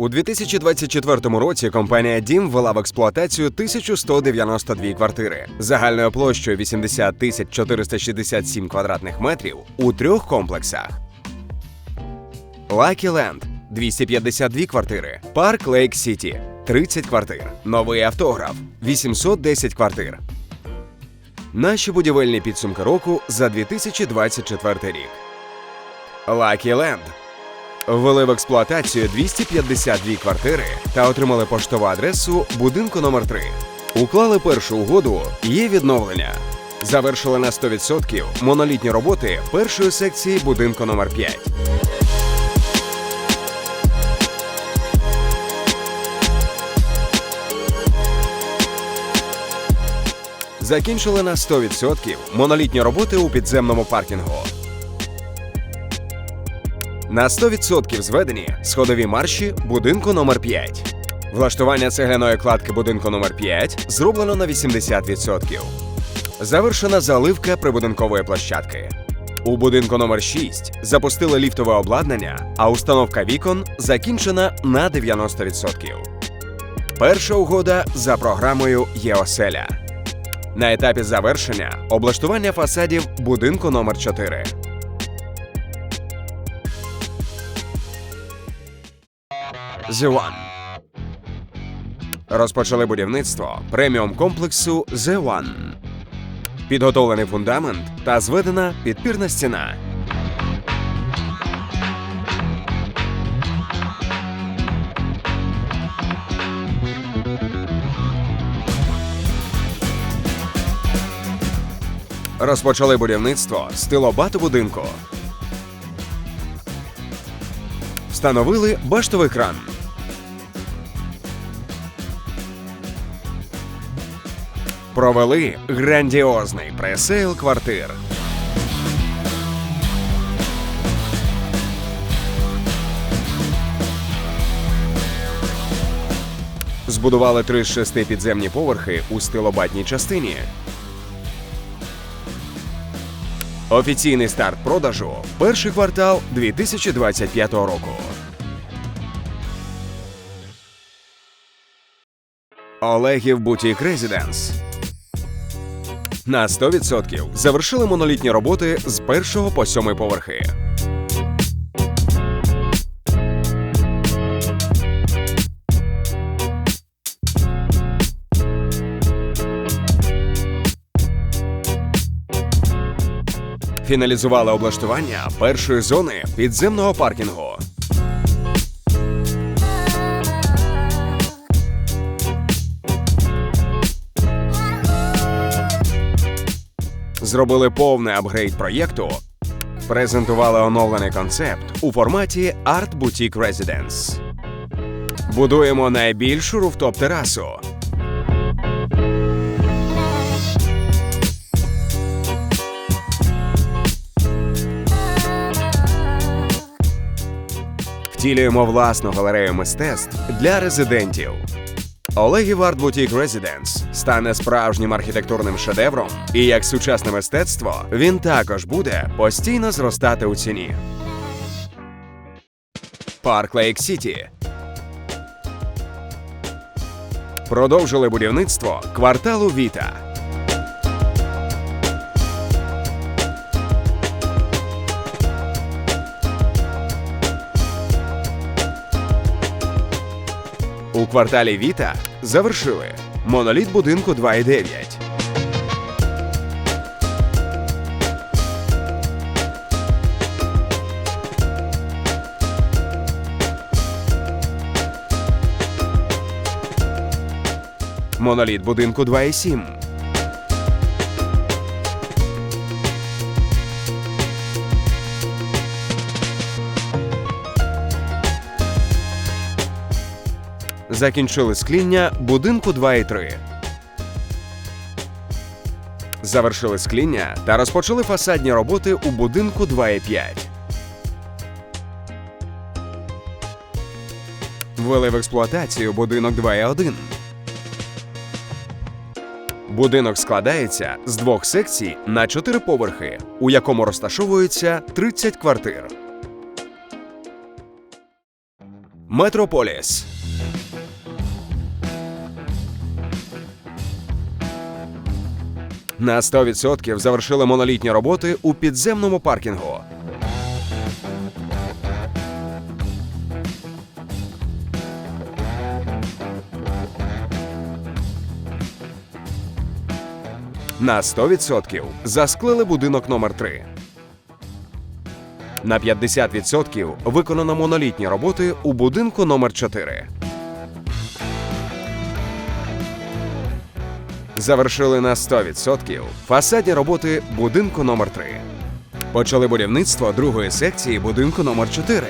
У 2024 році компанія Дім ввела в експлуатацію 1192 квартири загальною площею 80 467 квадратних метрів у трьох комплексах. Lucky Land – 252 квартири, Парк Лейк Сіті – 30 квартир, Новий автограф – 810 квартир. Наші будівельні підсумки року за 2024 рік. Lucky Land ввели в експлуатацію 252 квартири та отримали поштову адресу будинку номер 3 Уклали першу угоду, є відновлення. Завершили на 100% монолітні роботи першої секції будинку номер 5 Закінчили на 100% монолітні роботи у підземному паркінгу. На 100% зведені сходові марші будинку номер 5 Влаштування цегляної кладки будинку номер 5 зроблено на 80%. Завершена заливка прибудинкової площадки. У будинку номер 6 запустили ліфтове обладнання, а установка вікон закінчена на 90%. Перша угода за програмою ЄОСЕЛЯ. На етапі завершення облаштування фасадів будинку номер 4 The. Розпочали будівництво преміум комплексу The One. Підготовлений фундамент та зведена підпірна стіна. Розпочали будівництво стилобату будинку. Встановили баштовий кран. Провели грандіозний пресейл квартир. Збудували три з шести підземні поверхи у стилобатній частині. Офіційний старт продажу перший квартал 2025 року. Олегів Бутік Резиденс. На 100% завершили монолітні роботи з першого по сьомий поверхи. Фіналізували облаштування першої зони підземного паркінгу. Зробили повний апгрейд проєкту. Презентували оновлений концепт у форматі Art Boutique Residence. Будуємо найбільшу руфтоп-терасу. Втілюємо власну галерею мистецтв для резидентів. Олегів Арт Boutique Residence стане справжнім архітектурним шедевром, і як сучасне мистецтво він також буде постійно зростати у ціні. Парк Лейк Сіті. Продовжили будівництво кварталу Віта. У кварталі Віта завершили моноліт будинку 2,9. Моноліт будинку 2,7. Закінчили скління будинку 2,3. Завершили скління та розпочали фасадні роботи у будинку 2,5. Ввели в експлуатацію будинок 2,1. Будинок складається з двох секцій на чотири поверхи, у якому розташовується 30 квартир. Метрополіс. На 100% завершили монолітні роботи у підземному паркінгу. На 100% засклили будинок номер 3 На 50% виконано монолітні роботи у будинку номер 4 Завершили на 100% фасадні роботи будинку номер 3 Почали будівництво другої секції будинку номер 4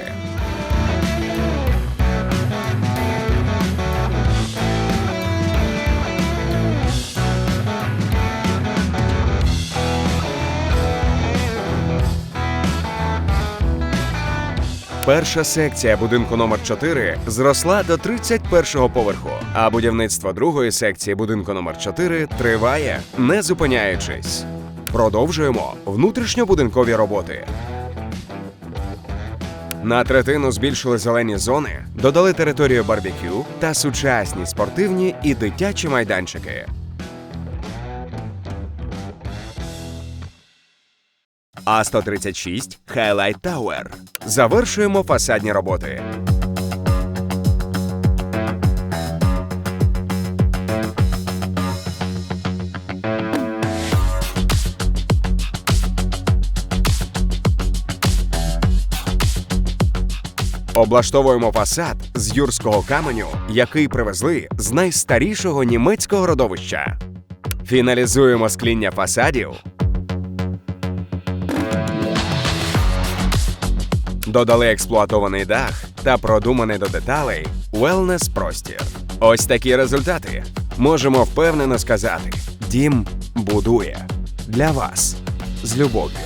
Перша секція будинку номер 4 зросла до 31-го поверху, а будівництво другої секції будинку номер 4 триває, не зупиняючись. Продовжуємо внутрішньобудинкові роботи. На третину збільшили зелені зони, додали територію барбекю та сучасні спортивні і дитячі майданчики. А136 Highlight Tower. Завершуємо фасадні роботи. Облаштовуємо фасад з юрського каменю, який привезли з найстарішого німецького родовища. Фіналізуємо скління фасадів. Додали експлуатований дах та продуманий до деталей wellness простір. Ось такі результати. Можемо впевнено сказати: дім будує для вас з любов'ю.